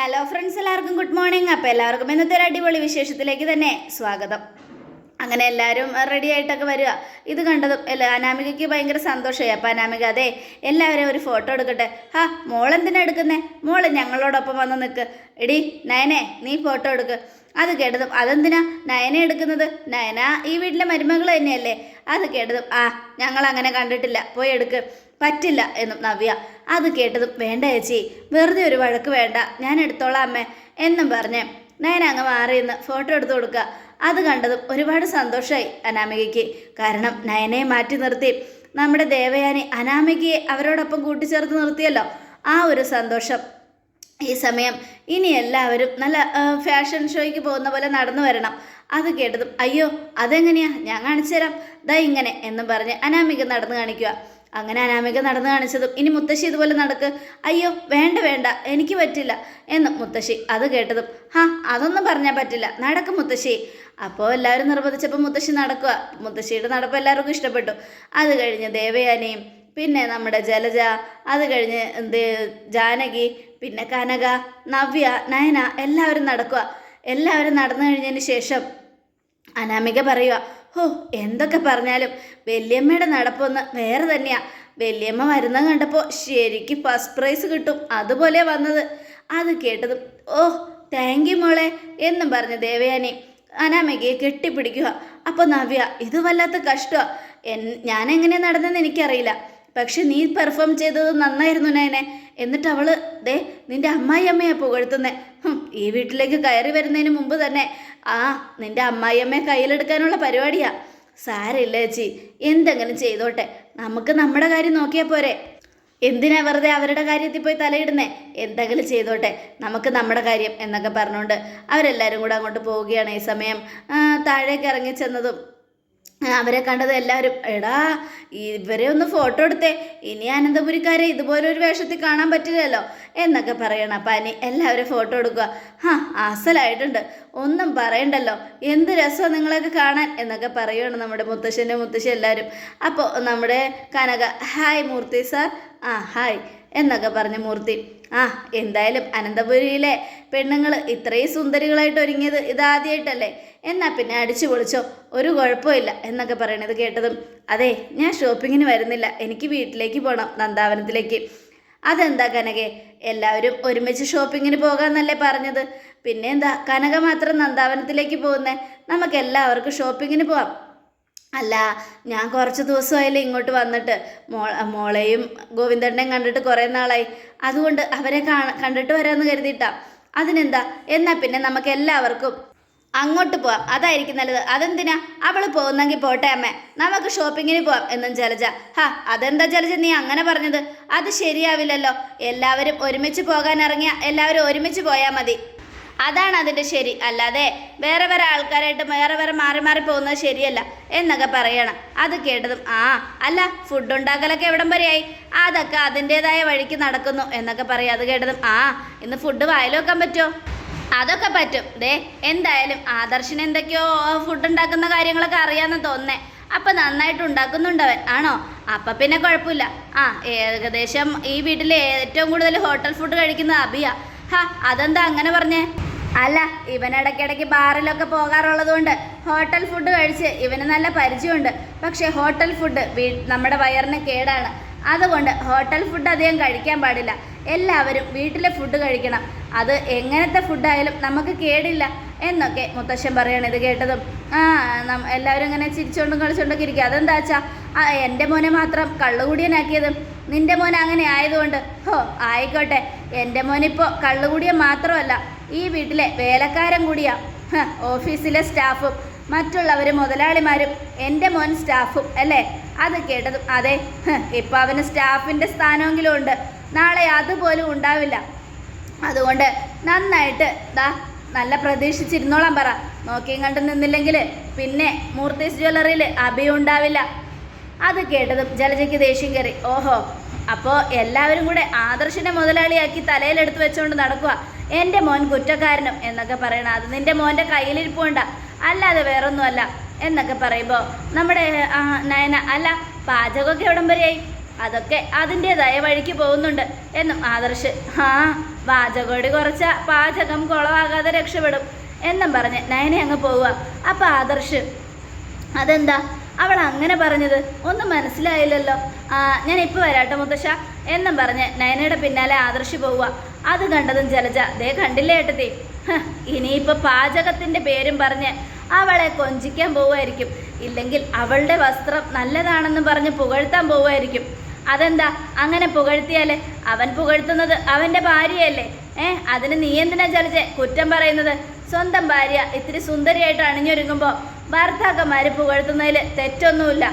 Hello friends എല്ലാവർക്കും good morning അപ്പോൾ എല്ലാവർക്കും ഇന്നത്തെ ഒരു അടിപൊളി വിശേഷത്തിലേക്ക് തന്നെ സ്വാഗതം. അങ്ങനെ എല്ലാവരും റെഡി ആയിട്ടൊക്കെ വരിക. ഇത് കണ്ടതും എല്ലാ അനാമികയ്ക്ക് ഭയങ്കര സന്തോഷമായി. അപ്പോൾ അനാമിക അതെ എല്ലാവരും ഒരു ഫോട്ടോ എടുക്കട്ടെ. ഹാ മോളെന്തിനാണ് എടുക്കുന്നേ? മോൾ ഞങ്ങളോടൊപ്പം വന്ന് നിൽക്ക് എടി നയനെ നീ ഫോട്ടോ എടുക്ക്. അത് കേട്ടതും അതെന്തിനാ നയന എടുക്കുന്നത്? നയന ഈ വീട്ടിലെ മരുമകൾ തന്നെയല്ലേ? അത് കേട്ടതും ആ ഞങ്ങൾ അങ്ങനെ കണ്ടിട്ടില്ല പോയി എടുക്ക്. പറ്റില്ല എന്നും നവ്യ. അത് കേട്ടതും വേണ്ട ചേച്ചി വെറുതെ ഒരു വഴക്ക് വേണ്ട ഞാൻ എടുത്തോളാം അമ്മേ എന്നും പറഞ്ഞേ നയന അങ്ങ് മാറി നിന്ന് ഫോട്ടോ എടുത്തു കൊടുക്കുക. അത് കണ്ടതും ഒരുപാട് സന്തോഷമായി അനാമികയ്ക്ക്. കാരണം നയനയെ മാറ്റി നിർത്തി. നമ്മുടെ ദേവയാനി അനാമികയെ അവരോടൊപ്പം കൂട്ടിച്ചേർത്ത് നിർത്തിയല്ലോ ആ ഒരു സന്തോഷം. ഈ സമയം ഇനി എല്ലാവരും നല്ല ഫാഷൻ ഷോയ്ക്ക് പോകുന്ന പോലെ നടന്നു വരണം. അത് കേട്ടതും അയ്യോ അതെങ്ങനെയാ? ഞാൻ കാണിച്ചു തരാം. ദാ ഇങ്ങനെ എന്നും പറഞ്ഞ് അനാമിക നടന്നു കാണിക്കുക. അങ്ങനെ അനാമിക നടന്നു കാണിച്ചതും ഇനി മുത്തശ്ശി ഇതുപോലെ നടക്ക്. അയ്യോ വേണ്ട വേണ്ട എനിക്ക് പറ്റില്ല എന്ന് മുത്തശ്ശി അത് കേട്ടതും ഹാ അതൊന്നും പറഞ്ഞാൽ പറ്റില്ല. നടക്കും മുത്തശ്ശി. അപ്പോൾ എല്ലാവരും നിർബന്ധിച്ചപ്പോൾ മുത്തശ്ശി നടക്കുക മുത്തശ്ശിയുടെ നടപ്പ് എല്ലാവർക്കും ഇഷ്ടപ്പെട്ടു. അത് കഴിഞ്ഞ് ദേവയാനിയും പിന്നെ നമ്മുടെ ജലജ അത് കഴിഞ്ഞ് ജാനകി പിന്നെ കനക നവ്യ നയന എല്ലാവരും നടക്കുക എല്ലാവരും നടന്നു കഴിഞ്ഞതിന് ശേഷം അനാമിക പറയുക ഹോ എന്തൊക്കെ പറഞ്ഞാലും വല്യമ്മയുടെ നടപ്പൊന്ന് വേറെ തന്നെയാ. വല്യമ്മ വരുന്ന കണ്ടപ്പോൾ ശരിക്കും ഫസ്റ്റ് പ്രൈസ് കിട്ടും അതുപോലെ വന്നത്. അത് കേട്ടതും ഓ താങ്ക് യു മോളെ എന്നും പറഞ്ഞ് ദേവയാനി അനാമികയെ കെട്ടിപ്പിടിക്കുക അപ്പോൾ നവ്യ ഇത് വല്ലാത്ത കഷ്ടമാണ് എൻ ഞാൻ എങ്ങനെയാണ് നടന്നതെന്ന് എനിക്കറിയില്ല. പക്ഷെ നീ പെർഫോം ചെയ്തത് നന്നായിരുന്നു നയനെ. എന്നിട്ട് അവൾ ദേ നിന്റെ അമ്മായി അമ്മയെ പുകഴ്ത്തുന്നേ ഈ വീട്ടിലേക്ക് കയറി വരുന്നതിന് മുമ്പ് തന്നെ. ആ നിന്റെ അമ്മായിയമ്മയെ കയ്യിലെടുക്കാനുള്ള പരിപാടിയാ. സാരില്ല ചേച്ചി എന്തെങ്കിലും ചെയ്തോട്ടെ. നമുക്ക് നമ്മുടെ കാര്യം നോക്കിയാൽ പോരെ. എന്തിനാ വെറുതെ അവരുടെ കാര്യത്തിൽ പോയി തലയിടുന്നേ? എന്തെങ്കിലും ചെയ്തോട്ടെ. നമുക്ക് നമ്മുടെ കാര്യം എന്നൊക്കെ പറഞ്ഞുകൊണ്ട് അവരെല്ലാവരും കൂടെ അങ്ങോട്ട് പോവുകയാണ് ഈ സമയം. താഴേക്ക് ഇറങ്ങി ചെന്നതും അവരെ കണ്ടത് എല്ലാവരും എടാ ഇവരെ ഒന്ന് ഫോട്ടോ എടുത്തേ. ഇനി അനന്തപുരിക്കാരെ ഇതുപോലെ ഒരു വേഷത്തിൽ കാണാൻ പറ്റില്ലല്ലോ. എന്നൊക്കെ പറയണം. അപ്പം അനി എല്ലാവരും ഫോട്ടോ എടുക്കുക. ഹാ അസലായിട്ടുണ്ട്. ഒന്നും പറയണ്ടല്ലോ. എന്ത് രസമാണ് നിങ്ങളൊക്കെ കാണാൻ എന്നൊക്കെ പറയുകയാണ് നമ്മുടെ മുത്തശ്ശന്റെ മുത്തശ്ശി എല്ലാവരും. അപ്പോൾ നമ്മുടെ കനക ഹായ് മൂർത്തി സാർ. ആ ഹായ് എന്നൊക്കെ പറഞ്ഞ മൂർത്തി. ആ എന്തായാലും അനന്തപുരിയിലെ പെണ്ണുങ്ങൾ ഇത്രയും സുന്ദരികളായിട്ട് ഒരുങ്ങിയത് ഇതാദ്യമായിട്ടല്ലേ എന്നാൽ പിന്നെ അടിച്ചു പൊളിച്ചോ. ഒരു കുഴപ്പമില്ല എന്നൊക്കെ പറയണത് കേട്ടതും. അതെ ഞാൻ ഷോപ്പിങ്ങിന് വരുന്നില്ല. എനിക്ക് വീട്ടിലേക്ക് പോകണം നന്ദാവനത്തിലേക്ക്. അതെന്താ കനകെ? എല്ലാവരും ഒരുമിച്ച് ഷോപ്പിങ്ങിന് പോകാമെന്നല്ലേ പറഞ്ഞത്. പിന്നെ എന്താ കനക മാത്രം നന്ദാവനത്തിലേക്ക് പോകുന്നേ. നമുക്ക് എല്ലാവർക്കും ഷോപ്പിങ്ങിന് പോവാം. അല്ല ഞാൻ കുറച്ച് ദിവസമായില്ലേ ഇങ്ങോട്ട് വന്നിട്ട്. മോ മോളെയും ഗോവിന്ദണ്ണയും കണ്ടിട്ട് കുറേ നാളായി. അതുകൊണ്ട് അവരെ കാണ കണ്ടിട്ട് വരാമെന്ന് കരുതിയിട്ടാ. അതിനെന്താ? എന്നാൽ പിന്നെ നമുക്ക് എല്ലാവർക്കും അങ്ങോട്ട് പോവാം. അതായിരിക്കും നല്ലത്. അതെന്തിനാ? അവൾ പോകുന്നെങ്കിൽ പോട്ടെ അമ്മേ. നമുക്ക് ഷോപ്പിങ്ങിന് പോവാം എന്നും ജലജ. ഹാ അതെന്താ ജലജ നീ അങ്ങനെ പറഞ്ഞത്? അത് ശരിയാവില്ലല്ലോ. എല്ലാവരും ഒരുമിച്ച് പോകാൻ ഇറങ്ങിയ എല്ലാവരും ഒരുമിച്ച് പോയാൽ മതി. അതാണ് അതിന്റെ ശരി. അല്ലാതെ വേറെ വേറെ ആൾക്കാരായിട്ട് വേറെ വേറെ മാറി മാറി പോകുന്നത് ശരിയല്ല എന്നൊക്കെ പറയണം. അത് കേട്ടതും ആ അല്ല ഫുഡ് ഉണ്ടാക്കലൊക്കെ എവിടം വരെയായി? അതൊക്കെ അതിന്റേതായ വഴിക്ക് നടക്കുന്നു എന്നൊക്കെ പറയും. അത് കേട്ടതും ആ ഇന്ന് ഫുഡ് വായിൽ വെക്കാൻ പറ്റുമോ? അതൊക്കെ പറ്റും. ദേ എന്തായാലും ആദർശിന് എന്തൊക്കെയോ ഫുഡ് ഉണ്ടാക്കുന്ന കാര്യങ്ങളൊക്കെ അറിയാമെന്ന് തോന്നേ അപ്പം നന്നായിട്ട് ഉണ്ടാക്കുന്നുണ്ടവൻ ആണോ? അപ്പം പിന്നെ കുഴപ്പമില്ല. ആ ഏകദേശം ഈ വീട്ടിൽ ഏറ്റവും കൂടുതൽ ഹോട്ടൽ ഫുഡ് കഴിക്കുന്നത് അബിയ. ഹാ അതെന്താ അങ്ങനെ പറഞ്ഞേ? അല്ല ഇവൻ ഇടയ്ക്കിടയ്ക്ക് ബാറിലൊക്കെ പോകാറുള്ളത് കൊണ്ട് ഹോട്ടൽ ഫുഡ് കഴിച്ച് ഇവന് നല്ല പരിചയമുണ്ട്. പക്ഷേ ഹോട്ടൽ ഫുഡ് നമ്മുടെ വയറിന് കേടാണ്. അതുകൊണ്ട് ഹോട്ടൽ ഫുഡ് അധികം കഴിക്കാൻ പാടില്ല. എല്ലാവരും വീട്ടിലെ ഫുഡ് കഴിക്കണം. അത് എങ്ങനത്തെ ഫുഡായാലും നമുക്ക് കേടില്ല എന്നൊക്കെ മുത്തശ്ശൻ പറയണം ഇത് കേട്ടതും. ആ എല്ലാവരും ഇങ്ങനെ ചിരിച്ചുകൊണ്ടും കളിച്ചുകൊണ്ടൊക്കെ ഇരിക്കുക. അതെന്താ വെച്ചാ ആ എന്റെ മോനെ മാത്രം കള്ളുകൂടിയനാക്കിയതും നിന്റെ മോൻ അങ്ങനെ ആയതുകൊണ്ട്. ഹോ ആയിക്കോട്ടെ. എന്റെ മോനിപ്പോൾ കള്ളുകൂടിയ മാത്രമല്ല. ഈ വീട്ടിലെ വേലക്കാരൻ കൂടിയാ. ഓഫീസിലെ സ്റ്റാഫും മറ്റുള്ളവർ മുതലാളിമാരും എന്റെ മോൻ സ്റ്റാഫും അല്ലേ? അത് കേട്ടതും അതെ ഇപ്പം അവന് സ്റ്റാഫിന്റെ സ്ഥാനമെങ്കിലും ഉണ്ട്. നാളെ അതുപോലും ഉണ്ടാവില്ല. അതുകൊണ്ട് നന്നായിട്ട് ദാ നല്ല പ്രതീക്ഷിച്ചിരുന്നോളാം പറ. നോക്കിയും കണ്ടു നിന്നില്ലെങ്കിൽ പിന്നെ മൂർത്തീസ് ജ്വല്ലറിയിൽ അഭിയും ഉണ്ടാവില്ല. അത് കേട്ടതും ജലജയ്ക്ക് ദേഷ്യം കയറി. ഓഹോ അപ്പോൾ എല്ലാവരും കൂടെ ആദർശിനെ മുതലാളിയാക്കി തലയിലെടുത്ത് വെച്ചുകൊണ്ട് നടക്കുക എന്റെ മോൻ കുറ്റക്കാരനും എന്നൊക്കെ പറയണം അത് നിന്റെ മോന്റെ കയ്യിലിരിപ്പുണ്ട. അല്ലാതെ വേറൊന്നുമല്ല എന്നൊക്കെ പറയുമ്പോൾ നമ്മുടെ നയന അല്ല പാചകമൊക്കെ എവിടം വരെയായി? അതൊക്കെ അതിന്റെതായ വഴിക്ക് പോകുന്നുണ്ട് എന്നും ആദർശ്. ആ പാചകോടി കുറച്ച പാചകം കുളമാകാതെ രക്ഷപ്പെടും എന്നും പറഞ്ഞ് നയനെ അങ്ങ് പോവുക. അപ്പം ആദർശ് അതെന്താ? അവൾ അങ്ങനെ പറഞ്ഞത് ഒന്നും മനസ്സിലായില്ലല്ലോ. ഞാൻ ഇപ്പോൾ വരാട്ടോ മുത്തശ്ശ എന്നും പറഞ്ഞ് നയനയുടെ പിന്നാലെ ആദർശ് പോവുക. അത് കണ്ടതും ജലജ ദേ കണ്ടില്ലേ ഏട്ടത്തി? ഇനിയിപ്പോൾ പാചകത്തിന്റെ പേരും പറഞ്ഞ് അവളെ കൊഞ്ചിക്കാൻ പോവുമായിരിക്കും. ഇല്ലെങ്കിൽ അവളുടെ വസ്ത്രം നല്ലതാണെന്ന് പറഞ്ഞ് പുകഴ്ത്താൻ പോവുമായിരിക്കും. അതെന്താ? അങ്ങനെ പുകഴ്ത്തിയാലേ അവൻ പുകഴ്ത്തുന്നത് അവന്റെ ഭാര്യയല്ലേ? ഏ അതിന് നീ എന്തിനാ ചലിച്ചേ കുറ്റം പറയുന്നത്? സ്വന്തം ഭാര്യ ഇത്തിരി സുന്ദരിയായിട്ട് അണിഞ്ഞൊരുങ്ങുമ്പോൾ ഭർത്താക്കന്മാര് പുകഴ്ത്തുന്നതിൽ തെറ്റൊന്നുമില്ല.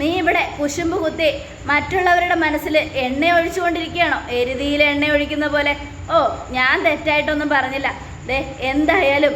നീ ഇവിടെ കുശുമ്പ് കുത്തി മറ്റുള്ളവരുടെ മനസ്സിൽ എണ്ണ ഒഴിച്ചുകൊണ്ടിരിക്കുകയാണോ? എരുതിയിൽ എണ്ണ ഒഴിക്കുന്ന പോലെ. ഓ ഞാൻ തെറ്റായിട്ടൊന്നും പറഞ്ഞില്ല. ദേ എന്തായാലും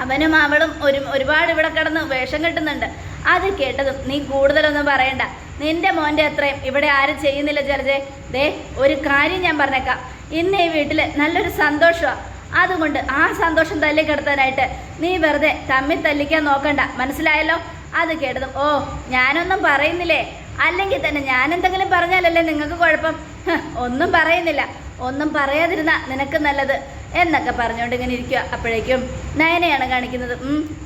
അവനും അവളും ഒരു ഒരുപാട് ഇവിടെ കിടന്ന് വേഷം കെട്ടുന്നുണ്ട്. അത് കേട്ടതും നീ കൂടുതലൊന്നും പറയണ്ട. നിന്റെ മോന്റെ അത്രയും ഇവിടെ ആരും ചെയ്യുന്നില്ല ജലജെ. ദേ ഒരു കാര്യം ഞാൻ പറഞ്ഞേക്കാം. ഇന്ന് ഈ വീട്ടിൽ നല്ലൊരു സന്തോഷമാണ് അതുകൊണ്ട് ആ സന്തോഷം തല്ലിക്കെടുത്താനായിട്ട് നീ വെറുതെ തമ്മിൽ തല്ലിക്കാൻ നോക്കണ്ട. മനസ്സിലായല്ലോ? അത് കേട്ടതും ഓ ഞാനൊന്നും പറയുന്നില്ലേ? അല്ലെങ്കിൽ തന്നെ ഞാൻ എന്തെങ്കിലും പറഞ്ഞാലല്ലേ നിങ്ങൾക്ക് കുഴപ്പം? ഒന്നും പറയുന്നില്ല. ഒന്നും പറയാതിരുന്ന നിനക്ക് നല്ലത് എന്നൊക്കെ പറഞ്ഞുകൊണ്ട് ഇങ്ങനെ ഇരിക്കുക അപ്പോഴേക്കും നയനയാണ് കാണിക്കുന്നത്.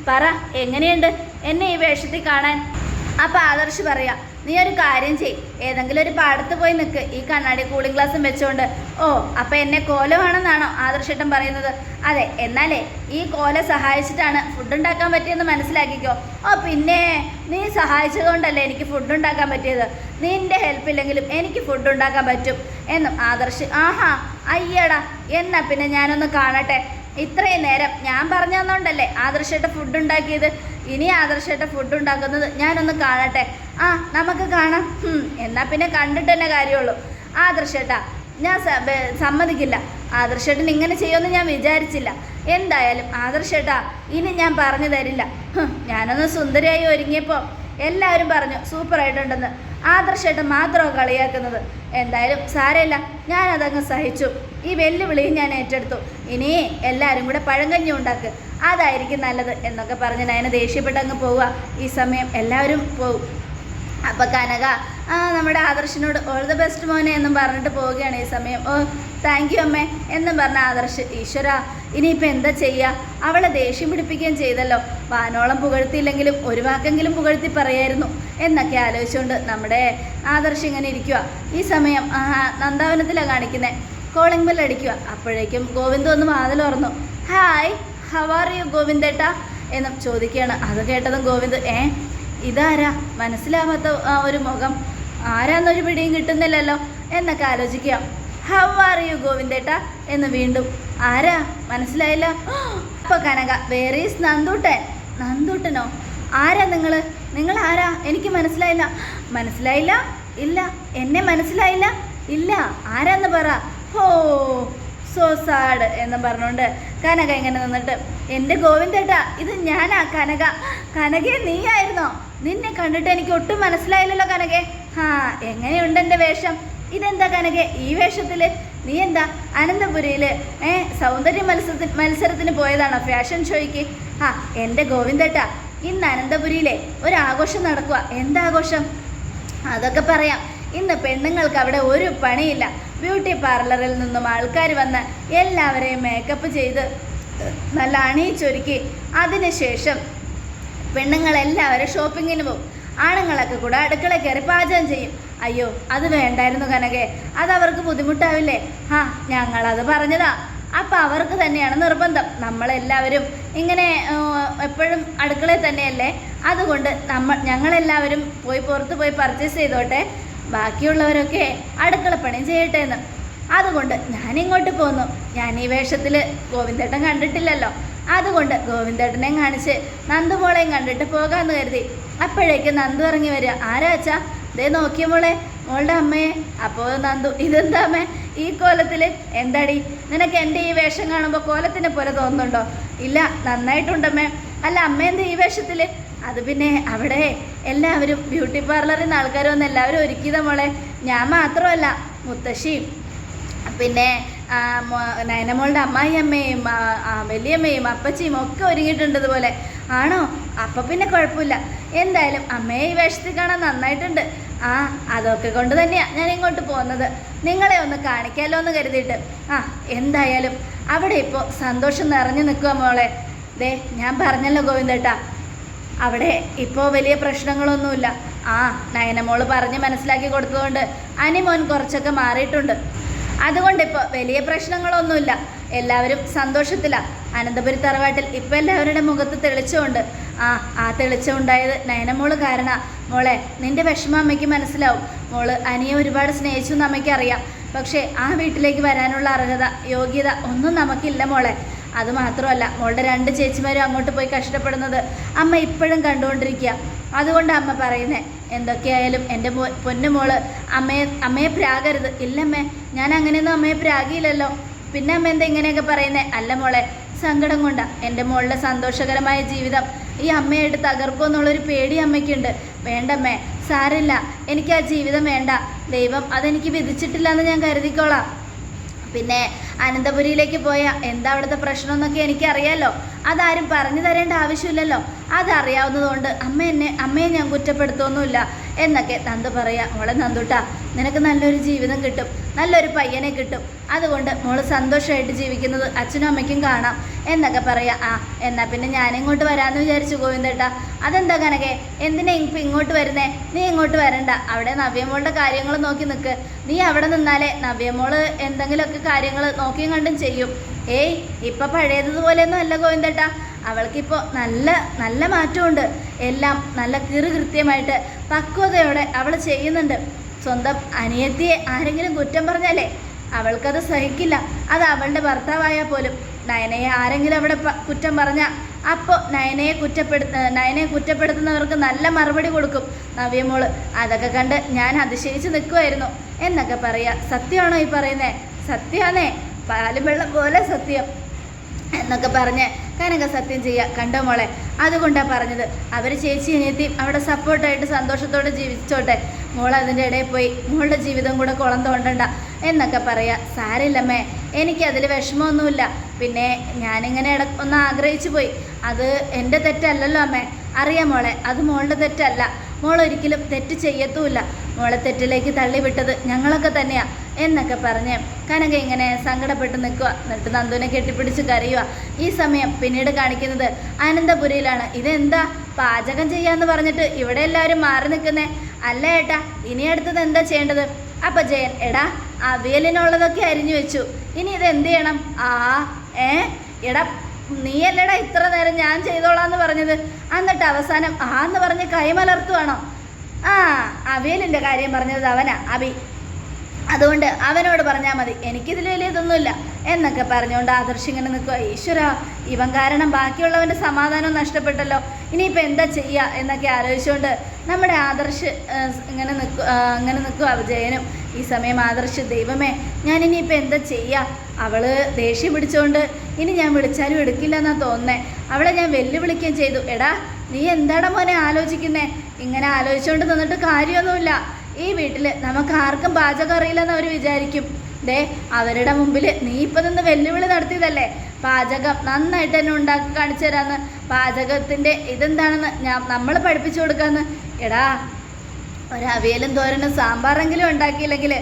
പറ എങ്ങനെയുണ്ട്? എന്നെ ഈ വേഷത്തിൽ കാണാൻ? അപ്പം ആദർശ് പറയാ നീ ഒരു കാര്യം ചെയ്. ഏതെങ്കിലും ഒരു പാടത്ത് പോയി നിൽക്ക് ഈ കണ്ണാടി കൂളിംഗ് ഗ്ലാസും വെച്ചുകൊണ്ട് ഓ അപ്പം എന്നെ കോലമാണെന്നാണോ ആദർശേട്ടൻ പറയുന്നത്? അതെ എന്നാലേ ഈ കോല സഹായിച്ചിട്ടാണ് ഫുഡ് ഉണ്ടാക്കാൻ പറ്റിയെന്ന് മനസ്സിലാക്കിക്കോ. ഓ പിന്നെ നീ സഹായിച്ചതുകൊണ്ടല്ലേ എനിക്ക് ഫുഡ് ഉണ്ടാക്കാൻ പറ്റിയത്? നിന്റെ ഹെൽപ്പ് ഇല്ലെങ്കിലും എനിക്ക് ഫുഡ് ഉണ്ടാക്കാൻ പറ്റും. എന്നും ആദർശ് ആഹാ അയ്യടാ എന്നാ പിന്നെ ഞാനൊന്ന് കാണട്ടെ. ഇത്രയും നേരം ഞാൻ പറഞ്ഞു തന്നോണ്ടല്ലേ ആദർശേട്ട ഫുഡ് ഉണ്ടാക്കിയത്? ഇനി ആദർശേട്ട ഫുഡ് ഉണ്ടാക്കുന്നത് ഞാനൊന്ന് കാണട്ടെ. ആ നമുക്ക് കാണാം. എന്നാൽ എന്നാ പിന്നെ കണ്ടിട്ട് തന്നെ കാര്യമുള്ളൂ. ആദർശേട്ടാ ഞാൻ സമ്മതിക്കില്ല. ആദർശേട്ടൻ ഇങ്ങനെ ചെയ്യുമെന്ന് ഞാൻ വിചാരിച്ചില്ല. എന്തായാലും ആദർശേട്ടാ ഇനി ഞാൻ പറഞ്ഞു തരില്ല. ഞാനൊന്ന് സുന്ദരിയായി ഒരുങ്ങിയപ്പോൾ എല്ലാവരും പറഞ്ഞു സൂപ്പറായിട്ടുണ്ടെന്ന് ആദർശേട്ടൻ മാത്രമാണ് കളിയാക്കുന്നത്. എന്തായാലും സാരമില്ല ഞാനതങ്ങ് സഹിച്ചു. ഈ വെല്ലുവിളിയും ഞാൻ ഏറ്റെടുത്തു. ഇനി എല്ലാവരും കൂടെ പഴങ്കഞ്ഞി ഉണ്ടാക്ക്. അതായിരിക്കും നല്ലത് എന്നൊക്കെ പറഞ്ഞ് നയന ദേഷ്യപ്പെട്ടങ്ങ് പോവുക. ഈ സമയം എല്ലാവരും പോവും. അപ്പോൾ കനക നമ്മുടെ ആദർശിനോട് ഓൾ ദ ബെസ്റ്റ് മോനെ എന്നും പറഞ്ഞിട്ട് പോവുകയാണ് ഈ സമയം. ഓ താങ്ക് യു അമ്മേ എന്നും പറഞ്ഞ ആദർശ് ഈശ്വര ഇനിയിപ്പോൾ എന്താ ചെയ്യുക അവളെ ദേഷ്യം പിടിപ്പിക്കുകയും ചെയ്തല്ലോ. വാനോളം പുകഴ്ത്തിയില്ലെങ്കിലും ഒരു വാക്കെങ്കിലും പുകഴ്ത്തി പറയായിരുന്നു. എന്നൊക്കെ ആലോചിച്ചുകൊണ്ട് നമ്മുടെ ആദർശ് ഇങ്ങനെ ഇരിക്കുക ഈ സമയം നന്ദാവനത്തിലാണ് കാണിക്കുന്നത് കോളിംഗ് ബെൽ അടിക്കുക അപ്പോഴേക്കും ഗോവിന്ദ് ഒന്ന് വാതിൽ തുറന്നു. ഹായ് ഹവ് ആർ യു ഗോവിന്ദേട്ടാ? എന്നും ചോദിക്കുകയാണ്. അത് കേട്ടതും ഗോവിന്ദ് ഏ ഇതാരാ? മനസ്സിലാവാത്ത ഒരു മുഖം. ആരാന്നൊരു പിടിയും കിട്ടുന്നില്ലല്ലോ. എന്നൊക്കെ ആലോചിക്കുക ഹൗ ആർ യു ഗോവിന്ദേട്ടാ? എന്ന് വീണ്ടും. ആരാ? മനസ്സിലായില്ല. അപ്പൊ കനക. Where is Nandoottan? നന്ദൂട്ടനോ? ആരാ നിങ്ങൾ നിങ്ങൾ ആരാ എനിക്ക് മനസ്സിലായില്ല. മനസ്സിലായില്ല? ഇല്ല. എന്നെ മനസ്സിലായില്ല? ഇല്ല. ആരാന്ന് പറ. ഹോ സോ സാഡ് എന്ന് പറഞ്ഞുകൊണ്ട് കനക ഇങ്ങനെ നിന്നിട്ട്. എന്റെ ഗോവിന്ദേട്ടാ ഇത് ഞാനാ കനക. കനകയെ നീയായിരുന്നോ? നിന്നെ കണ്ടിട്ട് എനിക്ക് ഒട്ടും മനസ്സിലായില്ലല്ലോ കനകെ. ഹാ എങ്ങനെയുണ്ട് എന്റെ വേഷം? ഇതെന്താ കനകെ? ഈ വേഷത്തിൽ നീ എന്താ അനന്തപുരിയിൽ ഏ സൗന്ദര്യ മത്സരത്തിന് മത്സരത്തിന് പോയതാണോ ഫാഷൻ ഷോയ്ക്ക്? ആ എന്റെ ഗോവിന്ദേട്ടാ ഇന്ന് അനന്തപുരിയിലെ ഒരു ആഘോഷം നടക്കുക എന്താഘോഷം? അതൊക്കെ പറയാം. ഇന്ന് പെണ്ണുങ്ങൾക്ക് അവിടെ ഒരു പണിയില്ല. ബ്യൂട്ടി പാർലറിൽ നിന്നും ആൾക്കാർ വന്ന് എല്ലാവരെയും മേക്കപ്പ് ചെയ്ത് നല്ല അണിയിച്ചൊരുക്കി. അതിനുശേഷം പെണ്ണുങ്ങളെല്ലാവരും ഷോപ്പിങ്ങിന് പോകും ആണുങ്ങളൊക്കെ കൂടെ അടുക്കള കയറി പാചകം ചെയ്യും. അയ്യോ അത് വേണ്ടായിരുന്നു കനകെ. അത് അവർക്ക് ബുദ്ധിമുട്ടാവില്ലേ? ആ ഞങ്ങളത് പറഞ്ഞതാ. അപ്പം അവർക്ക് തന്നെയാണ് നിർബന്ധം. നമ്മളെല്ലാവരും ഇങ്ങനെ എപ്പോഴും അടുക്കളയിൽ തന്നെയല്ലേ? അതുകൊണ്ട് നമ്മൾ ഞങ്ങളെല്ലാവരും പോയി പുറത്ത് പോയി പർച്ചേസ് ചെയ്തോട്ടെ. ബാക്കിയുള്ളവരൊക്കെ അടുക്കളപ്പണി ചെയ്യട്ടെ എന്ന് അതുകൊണ്ട് ഞാനിങ്ങോട്ട് പോന്നു. ഞാൻ ഈ വേഷത്തിൽ ഗോവിന്ദേട്ടൻ കണ്ടിട്ടില്ലല്ലോ. അതുകൊണ്ട് ഗോവിന്ദേട്ടനെ കാണിച്ച് നന്ദുമോളെയും കണ്ടിട്ട് പോകാമെന്ന് കരുതി. അപ്പോഴേക്ക് നന്ദു ഇറങ്ങി വരിക. ആരാ അച്ഛാ? ദേ നോക്കിയ മോളെ. മോളുടെ അമ്മയെ അപ്പോൾ നന്ദു ഇതെന്താ അമ്മേ? ഈ കോലത്തിൽ എന്താടി? നിനക്ക് എന്റെ ഈ വേഷം കാണുമ്പോൾ കോലത്തിനെ പോലെ തോന്നുന്നുണ്ടോ? ഇല്ല നന്നായിട്ടുണ്ടമ്മേ. അല്ല അമ്മ ഈ വേഷത്തിൽ അത് പിന്നെ അവിടെ എല്ലാവരും ബ്യൂട്ടി പാർലറിൽ നിന്ന് ആൾക്കാർ വന്ന് എല്ലാവരും ഒരുക്കിയതാ മോളെ. ഞാൻ മാത്രമല്ല മുത്തശ്ശിയും. പിന്നെ നയനമോളുടെ അമ്മായിയമ്മയും വലിയമ്മയും അപ്പച്ചിയും ഒക്കെ ഒരുങ്ങിയിട്ടുണ്ട് ഇതുപോലെ. ആണോ? അപ്പം പിന്നെ കുഴപ്പമില്ല. എന്തായാലും അമ്മയെ ഈ വേഷത്തിൽ കാണാൻ നന്നായിട്ടുണ്ട്. ആ അതൊക്കെ കൊണ്ട് തന്നെയാണ് ഞാൻ ഇങ്ങോട്ട് പോകുന്നത്. നിങ്ങളെ ഒന്ന് കാണിക്കാമല്ലോ എന്ന് കരുതിയിട്ട്. ആ എന്തായാലും അവിടെ ഇപ്പോൾ സന്തോഷം നിറഞ്ഞു നിൽക്കുക മോളെ. ദേ ഞാൻ പറഞ്ഞല്ലോ ഗോവിന്ദേട്ടാ അവിടെ ഇപ്പോൾ വലിയ പ്രശ്നങ്ങളൊന്നുമില്ല. ആ നയനമോൾ പറഞ്ഞ് മനസ്സിലാക്കി കൊടുത്തതുകൊണ്ട് അനിമോൻ കുറച്ചൊക്കെ മാറിയിട്ടുണ്ട്. അതുകൊണ്ട് ഇപ്പോൾ വലിയ പ്രശ്നങ്ങളൊന്നുമില്ല. എല്ലാവരും സന്തോഷത്തിലാണ് അനന്തപുരി തറവാട്ടിൽ ഇപ്പോൾ എല്ലാവരുടെ മുഖത്ത് തെളിച്ചമുണ്ട്. ആ ആ തെളിച്ചമുണ്ടായത് നയനമോൾ കാരണ. മോളെ നിന്റെ വിഷമം അമ്മയ്ക്ക് മനസ്സിലാവും. മോൾ അനിയെ ഒരുപാട് സ്നേഹിച്ചു എന്ന് അമ്മയ്ക്ക് അറിയാം പക്ഷേ ആ വീട്ടിലേക്ക് വരാനുള്ള അർഹത യോഗ്യത ഒന്നും നമുക്കില്ല മോളെ. അത് മാത്രമല്ല മോളുടെ രണ്ട് ചേച്ചിമാരും അങ്ങോട്ട് പോയി കഷ്ടപ്പെടുന്നത് അമ്മ ഇപ്പോഴും കണ്ടുകൊണ്ടിരിക്കുക. അതുകൊണ്ട് അമ്മ പറയുന്നേ എന്തൊക്കെയായാലും എന്റെ പൊന്നു മോൾ അമ്മയെ അമ്മയെ പ്രാകരുത്. ഇല്ലമ്മേ ഞാൻ അങ്ങനെയൊന്നും അമ്മയെ പ്രാകിയില്ലല്ലോ. പിന്നെ അമ്മ എന്താ ഇങ്ങനെയൊക്കെ പറയുന്നത് അല്ല മോളെ സങ്കടം കൊണ്ടാ. എന്റെ മോളുടെ സന്തോഷകരമായ ജീവിതം ഈ അമ്മയായിട്ട് തകർക്കുമോ എന്നുള്ളൊരു പേടി അമ്മയ്ക്കുണ്ട്. വേണ്ടമ്മേ സാരില്ല എനിക്ക് ആ ജീവിതം വേണ്ട. ദൈവം അതെനിക്ക് വിധിച്ചിട്ടില്ല എന്ന് ഞാൻ കരുതിക്കോളാം. പിന്നെ അനന്തപുരിയിലേക്ക് പോയ എന്താ അവിടുത്തെ പ്രശ്നം എന്നൊക്കെ എനിക്കറിയാലോ. അതാരും പറഞ്ഞു തരേണ്ട ആവശ്യമില്ലല്ലോ. അതറിയാവുന്നതുകൊണ്ട് അമ്മ എന്നെ അമ്മയെ ഞാൻ കുറ്റപ്പെടുത്തൊന്നുമില്ല എന്നൊക്കെ നന്ദു പറയാം. മോളെ നന്ദുട്ടാ നിനക്ക് നല്ലൊരു ജീവിതം കിട്ടും. നല്ലൊരു പയ്യനെ കിട്ടും. അതുകൊണ്ട് മോൾ സന്തോഷമായിട്ട് ജീവിക്കുന്നത് അച്ഛനും അമ്മയ്ക്കും കാണാം എന്നൊക്കെ പറയാം. ആ എന്നാൽ പിന്നെ ഞാനിങ്ങോട്ട് വരാമെന്ന് വിചാരിച്ചു ഗോവിന്ദേട്ടാ. അതെന്താ കനകെ? എന്തിനാ ഇപ്പം ഇങ്ങോട്ട് വരുന്നേ? നീ ഇങ്ങോട്ട് വരണ്ട. അവിടെ നവ്യമോളുടെ കാര്യങ്ങൾ നോക്കി നിൽക്ക് നീ അവിടെ നിന്നാലേ നവ്യമോൾ എന്തെങ്കിലുമൊക്കെ കാര്യങ്ങൾ നോക്കിയും കണ്ടും ചെയ്യും. ഏയ് ഇപ്പം പഴയതുപോലെയൊന്നും അല്ല ഗോവിന്ദേട്ടാ. അവൾക്കിപ്പോൾ നല്ല നല്ല മാറ്റമുണ്ട്. എല്ലാം നല്ല കൃത്യമായിട്ട് പക്വതയോടെ അവൾ ചെയ്യുന്നുണ്ട്. സ്വന്തം അനിയത്തിയെ ആരെങ്കിലും കുറ്റം പറഞ്ഞാലേ അവൾക്കത് സഹിക്കില്ല. അത് അവളുടെ ഭർത്താവായാൽ പോലും. നയനയെ ആരെങ്കിലും അവിടെ കുറ്റം പറഞ്ഞാൽ അപ്പോൾ നയനയെ കുറ്റപ്പെടുത്ത നയനയെ കുറ്റപ്പെടുത്തുന്നവർക്ക് നല്ല മറുപടി കൊടുക്കും. നവ്യമോൾ അതൊക്കെ കണ്ട് ഞാൻ അതിശയിച്ച് നിൽക്കുമായിരുന്നു എന്നൊക്കെ പറയാ. സത്യമാണോ ഈ പറയുന്നേ? സത്യമാണേ പാലും വെള്ളം പോലെ സത്യം. എന്നൊക്കെ പറഞ്ഞ് കനക സത്യം ചെയ്യുക കണ്ടോ മോളെ? അതുകൊണ്ടാണ് പറഞ്ഞത്. അവർ ചേച്ചി അനിയത്തിയും അവിടെ സപ്പോർട്ടായിട്ട് സന്തോഷത്തോടെ ജീവിച്ചോട്ടെ. മോൾ അതിന്റെ ഇടയിൽ പോയി. മോളുടെ ജീവിതം കൂടെ കുളം തോണ്ടണ്ട എന്നൊക്കെ പറയാ. സാരില്ലമ്മേ എനിക്കതിൽ വിഷമമൊന്നുമില്ല. പിന്നെ ഞാനിങ്ങനെ ഇട ഒന്ന് ആഗ്രഹിച്ചു പോയി. അത് എന്റെ തെറ്റല്ലല്ലോ അമ്മേ. അറിയാം മോളെ അത് മോളുടെ തെറ്റല്ല. മോൾ ഒരിക്കലും തെറ്റ് ചെയ്യത്തുമില്ല മോളെ തെറ്റിലേക്ക് തള്ളിവിട്ടത് ഞങ്ങളൊക്കെ തന്നെയാ. എന്നൊക്കെ പറഞ്ഞ് കനക ഇങ്ങനെ സങ്കടപ്പെട്ട് നിൽക്കുക എന്നിട്ട് നന്ദുവിനെ കെട്ടിപ്പിടിച്ച് കരയുക ഈ സമയം പിന്നീട് കാണിക്കുന്നത് അനന്തപുരിയിലാണ്. ഇതെന്താ? പാചകം ചെയ്യാന്ന് പറഞ്ഞിട്ട് ഇവിടെ എല്ലാവരും മാറി നിൽക്കുന്നേ. അല്ല ഏട്ടാ ഇനി അടുത്തത് എന്താ ചെയ്യേണ്ടത്? അപ്പൊ ജയൻ എടാ അവിയലിനുള്ളതൊക്കെ അരിഞ്ഞു വെച്ചു. ഇനി ഇത് എന്ത് ചെയ്യണം? ആ ഏ? എടാ നീയല്ലടാ ഇത്ര നേരം ഞാൻ ചെയ്തോളാന്ന് പറഞ്ഞത്. എന്നിട്ട് അവസാനം ആ എന്ന് പറഞ്ഞ് കൈമലർത്തുവാണോ? ആ അവിയലിന്റെ കാര്യം പറഞ്ഞത് അവനാ. അബി അതുകൊണ്ട് അവനോട് പറഞ്ഞാൽ മതി എനിക്കിതിൽ വലിയ ഇതൊന്നുമില്ല എന്നൊക്കെ പറഞ്ഞുകൊണ്ട് ആദർശ് ഇങ്ങനെ നിൽക്കുക ഈശ്വര ഇവൻ കാരണം ബാക്കിയുള്ളവന്റെ സമാധാനം നഷ്ടപ്പെട്ടല്ലോ. ഇനിയിപ്പോൾ എന്താ ചെയ്യുക എന്നൊക്കെ ആലോചിച്ചുകൊണ്ട് നമ്മുടെ ആദർശ് ഇങ്ങനെ നിൽക്കുക അങ്ങനെ നിൽക്കുക വിജയനും. ഈ സമയം ആദർശ് ദൈവമേ ഞാൻ ഇനിയിപ്പോൾ എന്താ ചെയ്യുക അവൾ ദേഷ്യം പിടിച്ചുകൊണ്ട് ഇനി ഞാൻ വിളിച്ചാലും എടുക്കില്ല എന്നാ തോന്നുന്നേ അവളെ ഞാൻ വെല്ലുവിളിക്കുകയും ചെയ്തു. എടാ നീ എന്താണ് മോനെ ആലോചിക്കുന്നേ? ഇങ്ങനെ ആലോചിച്ചുകൊണ്ട് നിന്നിട്ട് കാര്യമൊന്നുമില്ല. ഈ വീട്ടിൽ നമുക്ക് ആർക്കും പാചകം അറിയില്ലെന്ന് അവർ വിചാരിക്കും. ദേ അവരുടെ മുമ്പിൽ നീ ഇപ്പം നിന്ന് വെല്ലുവിളി നടത്തിയതല്ലേ? പാചകം നന്നായിട്ട് തന്നെ ഉണ്ടാക്കി കാണിച്ചു തരാന്ന്. പാചകത്തിന്റെ ഇതെന്താണെന്ന് ഞാൻ നമ്മൾ പഠിപ്പിച്ചു കൊടുക്കാന്ന്. എടാ ഒരവിയലും തോരനും സാമ്പാറെങ്കിലും ഉണ്ടാക്കിയില്ലെങ്കിൽ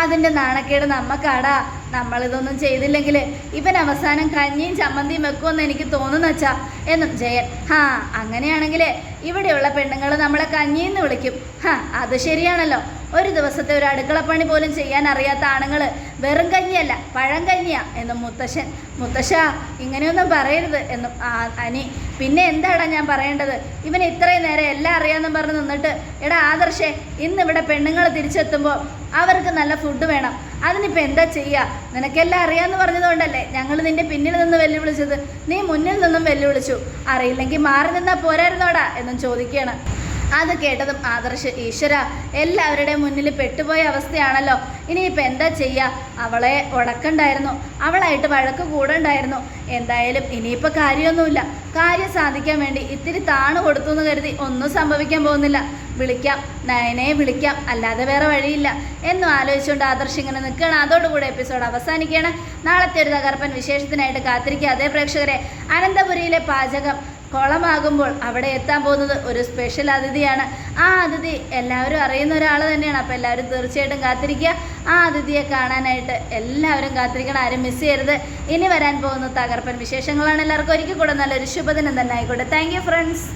അതിന്റെ നാണക്കേട് നമ്മക്കാടാ. നമ്മളിതൊന്നും ചെയ്തില്ലെങ്കിൽ ഇവൻ അവസാനം കഞ്ഞിയും ചമ്മന്തിയും വെക്കുമെന്ന് എനിക്ക് തോന്നുന്നച്ചാ എന്നും ജയൻ ഹാ അങ്ങനെയാണെങ്കിൽ ഇവിടെയുള്ള പെണ്ണുങ്ങൾ നമ്മളെ കഞ്ഞിന്ന് വിളിക്കും. ഹാ അത് ശരിയാണല്ലോ. ഒരു ദിവസത്തെ ഒരു അടുക്കളപ്പണി പോലും ചെയ്യാൻ അറിയാത്ത ആണുങ്ങൾ വെറും കഞ്ഞിയല്ല പഴം കഞ്ഞിയാ എന്നും മുത്തശ്ശൻ. മുത്തശ്ശ ഇങ്ങനെയൊന്നും പറയരുത് എന്നും അനി. പിന്നെ എന്താടാ ഞാൻ പറയേണ്ടത്? ഇവൻ ഇത്രയും നേരം എല്ലാം അറിയാമെന്നും പറഞ്ഞ് നിന്നിട്ട് എടാ ആദർശേ ഇന്ന് ഇവിടെ പെണ്ണുങ്ങൾ തിരിച്ചെത്തുമ്പോൾ അവർക്ക് നല്ല ഫുഡ് വേണം. അതിനിപ്പോൾ എന്താ ചെയ്യുക നിനക്കെല്ലാം അറിയാമെന്ന് പറഞ്ഞതുകൊണ്ടല്ലേ ഞങ്ങൾ നിന്റെ പിന്നിൽ നിന്ന് വെല്ലുവിളിച്ചത്? നീ മുന്നിൽ നിന്നും വെല്ലുവിളിച്ചു. അറിയില്ലെങ്കിൽ മാറി നിന്നാൽ പോരായിരുന്നോടാ എന്നും ചോദിക്കുകയാണ്. അത് കേട്ടതും ആദർശ് ഈശ്വര എല്ലാവരുടെയും മുന്നിൽ പെട്ടുപോയ അവസ്ഥയാണല്ലോ. ഇനിയിപ്പോൾ എന്താ ചെയ്യുക അവളെ ഉടക്കണ്ടായിരുന്നു. അവളായിട്ട് വഴക്ക് കൂടണ്ടായിരുന്നു. എന്തായാലും ഇനിയിപ്പോൾ കാര്യമൊന്നുമില്ല. കാര്യം സാധിക്കാൻ വേണ്ടി ഇത്തിരി താണു കൊടുത്തു എന്ന് കരുതി ഒന്നും സംഭവിക്കാൻ പോകുന്നില്ല. വിളിക്കാം നയനയെ വിളിക്കാം അല്ലാതെ വേറെ വഴിയില്ല. എന്നും ആലോചിച്ചുകൊണ്ട് ആദർശ് ഇങ്ങനെ നിൽക്കുകയാണ്. അതോടുകൂടെ എപ്പിസോഡ് അവസാനിക്കുകയാണ്. നാളത്തെ ഒരു തകർപ്പൻ വിശേഷത്തിനായിട്ട് കാത്തിരിക്കുക. അതേ പ്രേക്ഷകരെ അനന്തപുരിയിലെ പാചകം കുളമാകുമ്പോൾ അവിടെ എത്താൻ പോകുന്നത് ഒരു സ്പെഷ്യൽ അതിഥിയാണ്. ആ അതിഥി എല്ലാവരും അറിയുന്ന ഒരാൾ തന്നെയാണ്. അപ്പോൾ എല്ലാവരും തീർച്ചയായിട്ടും കാത്തിരിക്കുക. ആ അതിഥിയെ കാണാനായിട്ട് എല്ലാവരും കാത്തിരിക്കണം. ആരും മിസ് ചെയ്യരുത്. ഇനി വരാൻ പോകുന്ന തകർപ്പൻ വിശേഷങ്ങളാണ് എല്ലാവർക്കും. ഒരിക്കൽ കൂടെ നല്ലൊരു ശുഭദിനം തന്നെ ആയിക്കോട്ടെ. Thank friends